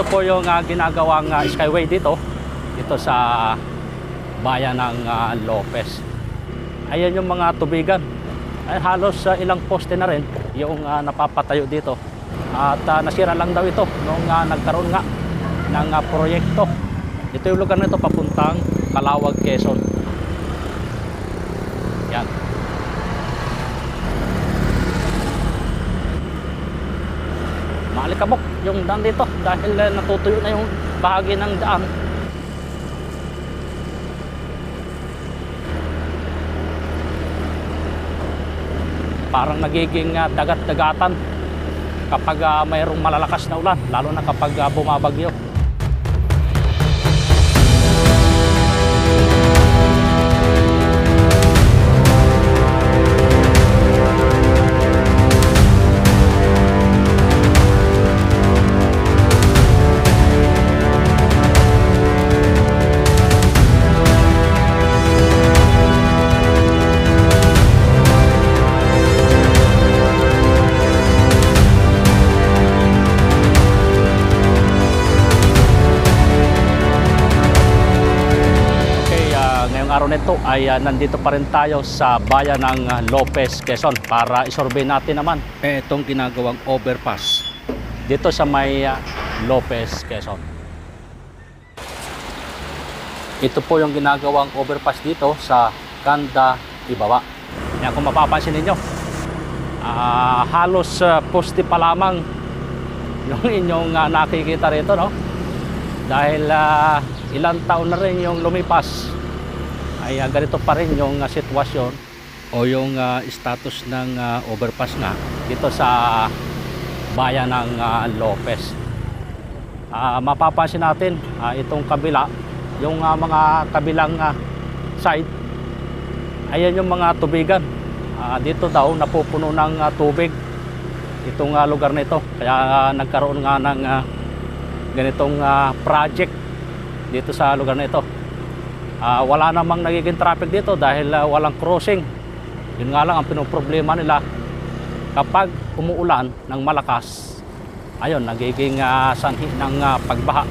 ito po yung ah, ginagawang ah, skyway dito. Dito sa bayan ng ah, Lopez. Ayan yung mga tubigan. Ay halos ah, ilang poste na rin yung ah, napapatayo dito. At ah, nasira lang daw ito nung ah, nagkaroon nga ng ah, proyekto. Ito yung lugar na ito papuntang Kalawag, Quezon. Yan. Maalikabok yung daan dito dahil eh, natutuyo na yung bahagi ng daan. Parang nagiging ah, dagat-dagatan kapag ah, mayroong malalakas na ulan, lalo na kapag ah, bumabagyo. Nito ay ah, nandito pa rin tayo sa bayan ng ah, Lopez, Quezon para isurvey natin naman itong ginagawang overpass dito sa may ah, Lopez, Quezon. Ito po yung ginagawang overpass dito sa Kanda Ibaba. Yan kung mapapansin ninyo, ah, halos ah, poste pa lamang yung inyong ah, nakikita rito, no? dahil ah, ilang taon na rin yung lumipas ay ah, ganito pa rin yung ah, sitwasyon o yung ah, status ng ah, overpass nga dito sa bayan ng ah, Lopez. Ah, mapapansin natin ah, itong kabila yung ah, mga kabilang ah, side. Ayan yung mga tubigan. Ah, dito daw napupuno ng ah, tubig itong ah, lugar na ito. Kaya ah, nagkaroon nga ng ah, ganitong ah, project dito sa lugar na ito. Ah, wala namang nagiging traffic dito dahil ah, walang crossing. Yun nga lang ang pinoproblema nila kapag umuulan ng malakas. Ayun, nagiging ah, sanhi ng ah, pagbaha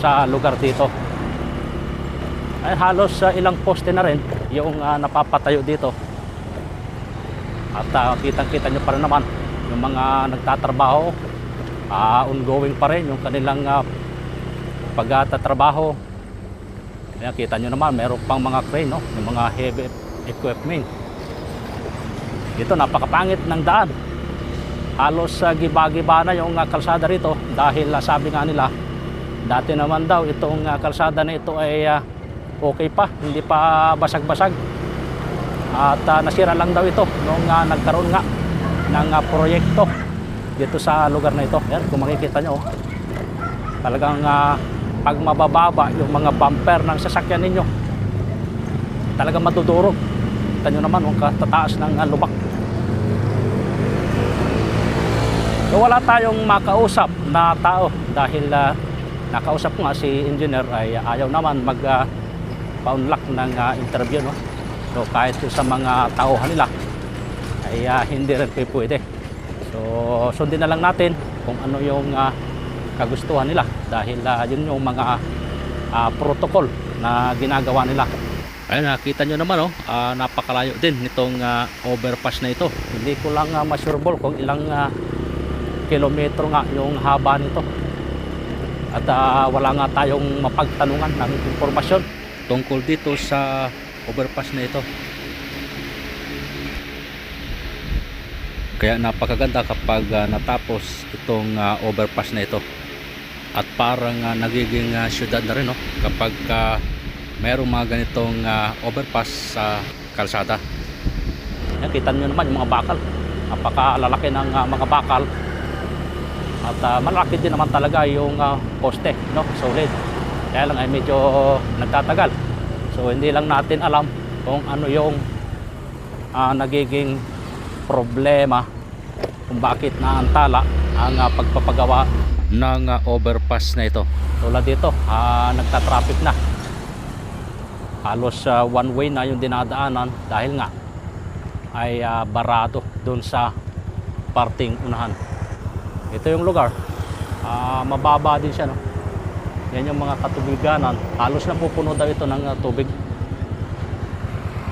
sa lugar dito. Ay halos ah, ilang poste na rin yung ah, napapatayo dito. At ah, kitang-kita nyo pa rin naman yung mga nagtatrabaho ah ongoing pa rin yung kanilang uh, pagtatrabaho. Kaya kita nyo naman, meron pang mga crane, no? yung mga heavy equipment. Ito, napakapangit ng daan. Halos uh, giba-giba na yung uh, kalsada rito dahil uh, sabi nga nila, dati naman daw itong uh, kalsada na ito ay uh, okay pa, hindi pa basag-basag. At uh, nasira lang daw ito nung uh, nagkaroon nga ng uh, proyekto dito sa lugar na ito. Yan, kung makikita nyo, oh. talagang ah, pag mabababa yung mga bumper ng sasakyan ninyo, talagang matudurog. Kita naman, yung katataas ng ah, lubak. So, wala tayong makausap na tao dahil ah, nakausap ko nga si engineer ay ayaw naman mag ah, pa-unlock ng ah, interview. No? So kahit sa mga tauhan nila ay ah, hindi rin pwede. So, sundin na lang natin kung ano yung ah, kagustuhan nila dahil ah, yun yung mga ah, protocol na ginagawa nila. Ayun, nakita nyo naman, oh, ah, napakalayo din nitong ah, overpass na ito. Hindi ko lang uh, masureball kung ilang ah, kilometro nga yung haba nito. At ah, wala nga tayong mapagtanungan ng impormasyon tungkol dito sa overpass na ito. Kaya napakaganda kapag ah, natapos itong ah, overpass na ito. At parang ah, nagiging ah, syudad na rin no? kapag uh, mayroong mga ganitong ah, overpass sa kalsada. Yan, kita nyo naman yung mga bakal. Napakalalaki ng ah, mga bakal. At ah, malaki din naman talaga yung ah, poste, no? solid. Kaya lang ay medyo nagtatagal. So hindi lang natin alam kung ano yung ah, nagiging problema kung bakit naantala ang ah, pagpapagawa ng ah, overpass na ito. Tulad dito, ah, nagta-traffic na. Halos ah, one way na yung dinadaanan dahil nga ay ah, barado doon sa parting unahan. Ito yung lugar Ah, mababa din siya, no? Yan yung mga katubiganan. Halos na pupuno daw ito ng ah, tubig.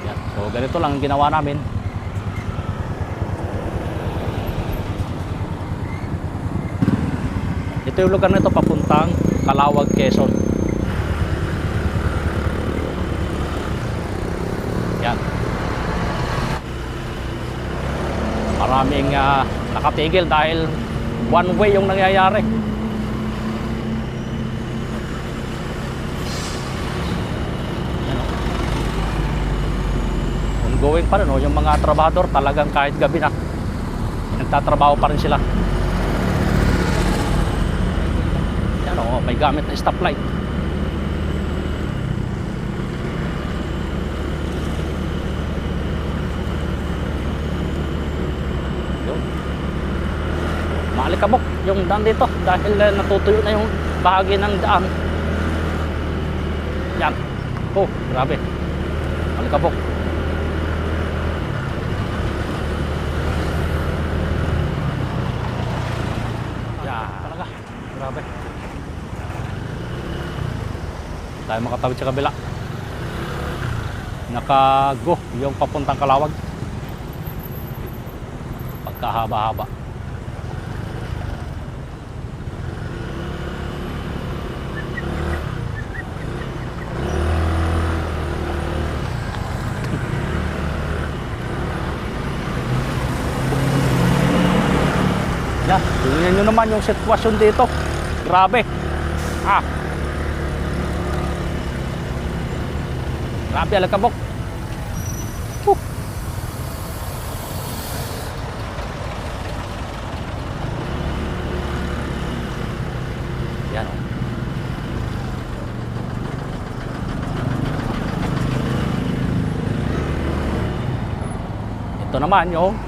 Yan. So, ganito lang ang ginawa namin. Lugar nito papuntang Kalawag, Quezon. Yan. Maraming ah, nakatigil dahil one way yung nangyayari. Oh. Ongoing pa rin, oh. yung mga trabahador talagang kahit gabi na nagtatrabaho pa rin sila. Yan oh, may gamit na stoplight. Yun. Maalikabok yung daan dito dahil eh, natutuyo na yung bahagi ng daan. Yan. Oh, grabe. Maalikabok. Yan, talaga. Grabe. Tayo makatawid sa kabila. Nakago yung papuntang Kalawag. Pagkahaba-haba. Yan, tingnan nyo naman yung sitwasyon dito. Grabe. Ah. Grabe, alakabok. Huh. Yan. Ito naman yung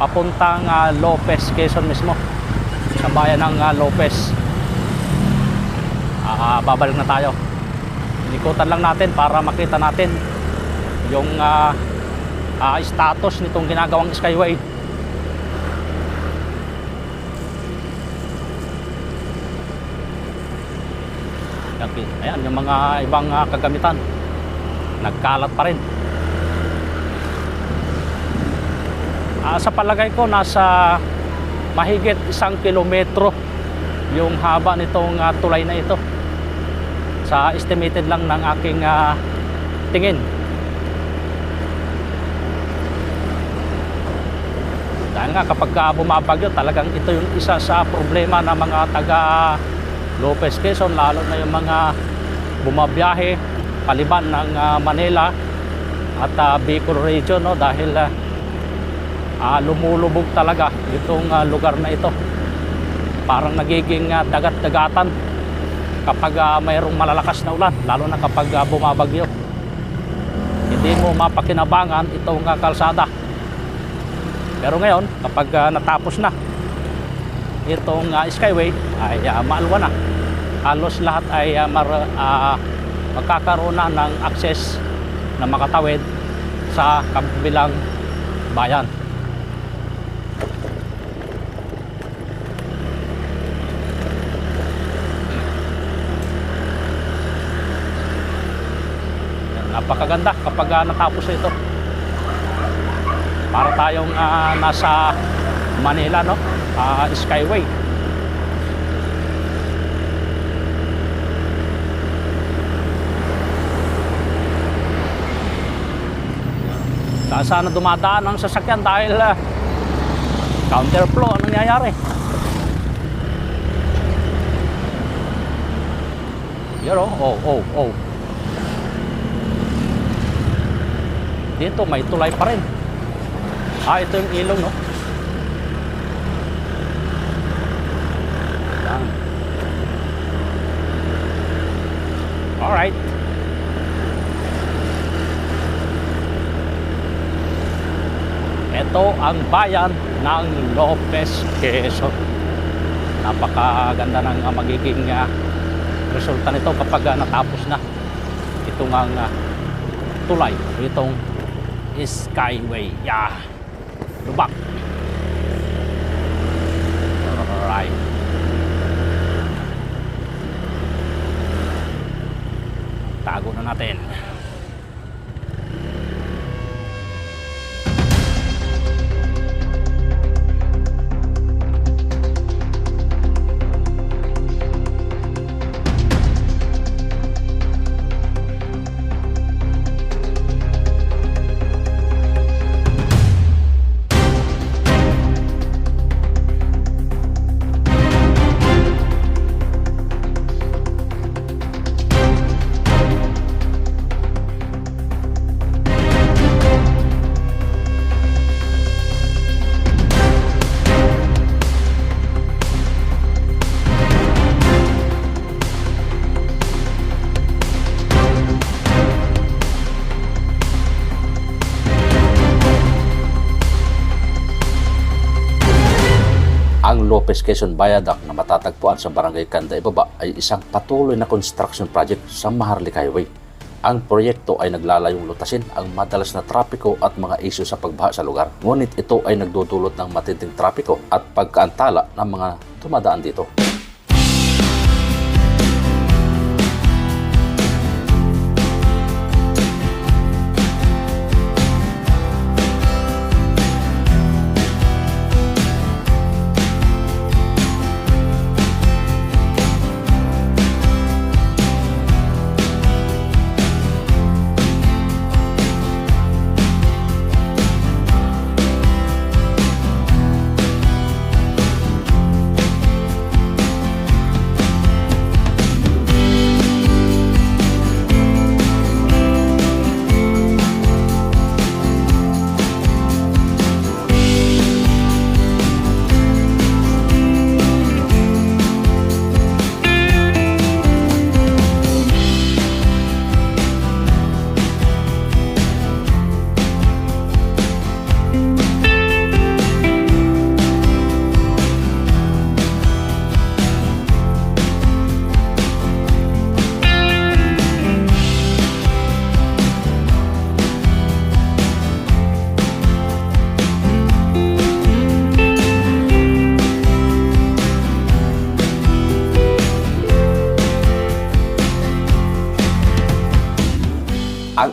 papuntang ah, Lopez, Quezon mismo. Sa bayan ng ah, Lopez. Ah, babalik na tayo. Inikutan lang natin para makita natin yung ah, ah, status nitong ginagawang Skyway. Yan, Ayan, yung mga ibang ah, kagamitan. Nagkalat pa rin. Ah, sa palagay ko, nasa mahigit isang kilometro yung haba nitong ah, tulay na ito. Sa estimated lang ng aking ah, tingin. Dahil nga kapag ah, bumabagyo, talagang ito yung isa sa problema ng mga taga Lopez Quezon, lalo na yung mga bumabiyahe paliban ng ah, Manila at ah, Bicol region no dahil ah, ah, lumulubog talaga itong ah, lugar na ito. Parang nagiging ah, dagat-dagatan kapag ah, mayroong malalakas na ulan, lalo na kapag ah, bumabagyo. Hindi mo mapakinabangan itong ah, kalsada. Pero ngayon, kapag ah, natapos na itong ah, Skyway, ay ah, maalwa na. Halos lahat ay ah, mar- ah, magkakaroon na ng access na makatawid sa kabilang bayan. Napakaganda kapag ah, natapos na ito. Para tayong ah, nasa Manila, no? Ah, Skyway. Sana dumadaan ang sasakyan dahil ah, counterflow ang nangyayari. Yun oh, oh, oh, oh. Dito may tulay pa rin. Ah, ito yung ilong, no? Yan. Alright. Ito ang bayan ng Lopez, Quezon. Napakaganda ng uh, magiging uh, resulta nito kapag uh, natapos na itong ang uh, tulay, itong is Skyway. Yeah. Lubak. Alright. Tago na natin. Lopez Quezon Viaduct na matatagpuan sa Barangay Kanda Ibaba ay isang patuloy na construction project sa Maharlika Highway. Ang proyekto ay naglalayong lutasin ang madalas na trapiko at mga isyu sa pagbaha sa lugar. Ngunit ito ay nagdudulot ng matinding trapiko at pagkaantala ng mga tumadaan dito.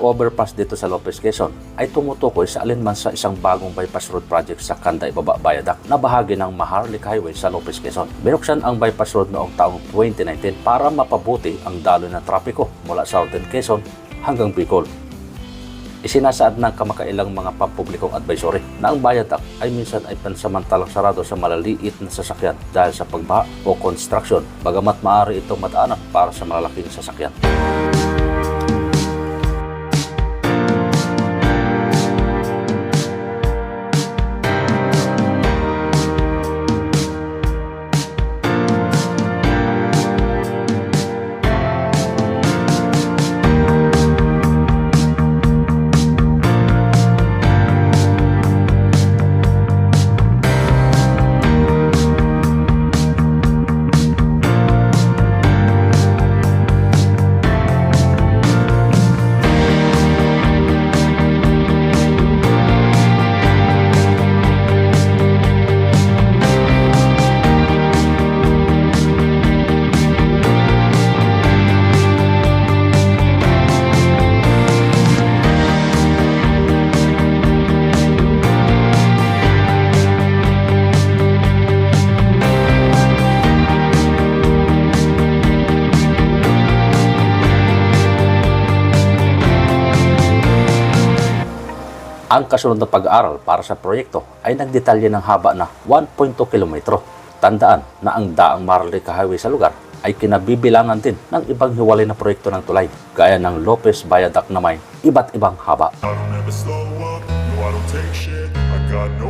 Overpass dito sa Lopez Quezon ay tumutukoy sa alinman sa isang bagong bypass road project sa Kanda Ibaba Viaduct na bahagi ng Maharlika Highway sa Lopez Quezon. Binuksan ang bypass road noong taong 2019 para mapabuti ang daloy ng trapiko mula Southern Quezon hanggang Bicol. Isinasaad ng kamakailang mga pampublikong advisory na ang viaduct ay minsan ay pansamantalang sarado sa malaliit na sasakyan dahil sa pagbaha o construction bagamat maaari itong madaanan para sa malalaking sasakyan. Ang kasunod na pag-aaral para sa proyekto ay nagdetalye ng haba na 1.2 kilometro. Tandaan na ang daang Marlica Highway sa lugar ay kinabibilangan din ng ibang hiwalay na proyekto ng tulay, gaya ng Lopez Viaduct na may iba't ibang haba. I don't ever slow up, no I don't take shit I got no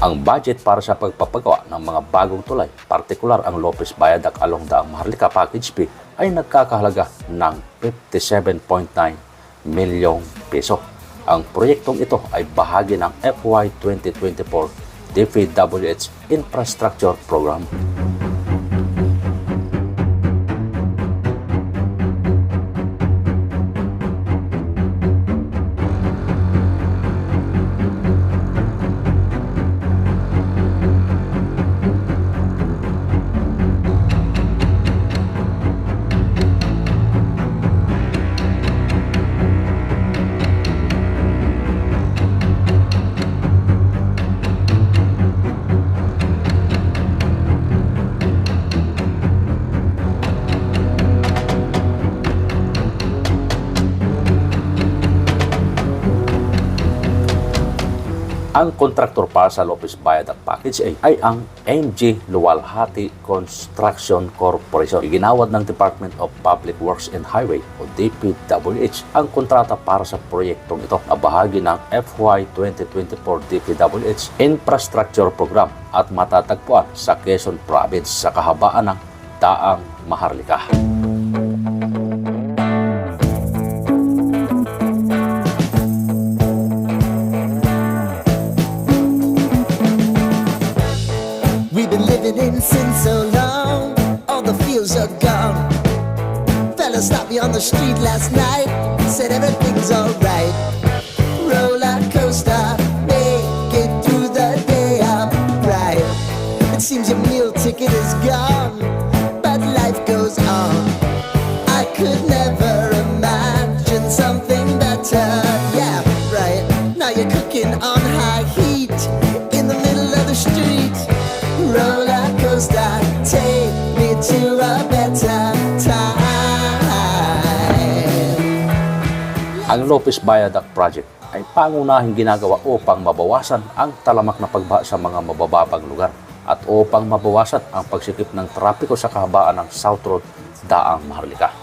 Ang budget para sa pagpapagawa ng mga bagong tulay, partikular ang Lopez Viaduct along Daang Maharlika Package B, ay nagkakahalaga ng 57.9 milyong piso. Ang proyektong ito ay bahagi ng FY 2024 DPWH Infrastructure Program. Ang kontraktor para sa Lopez Viaduct Package A ay ang MG Luwalhati Construction Corporation. Iginawad ng Department of Public Works and Highway o DPWH ang kontrata para sa proyektong ito na bahagi ng FY 2024 DPWH Infrastructure Program at matatagpuan sa Quezon Province sa kahabaan ng Daang Maharlika. Street last night, Lopez Viaduct Project ay pangunahing ginagawa upang mabawasan ang talamak na pagbaha sa mga mabababang lugar at upang mabawasan ang pagsikip ng trapiko sa kahabaan ng South Road Daang Maharlika.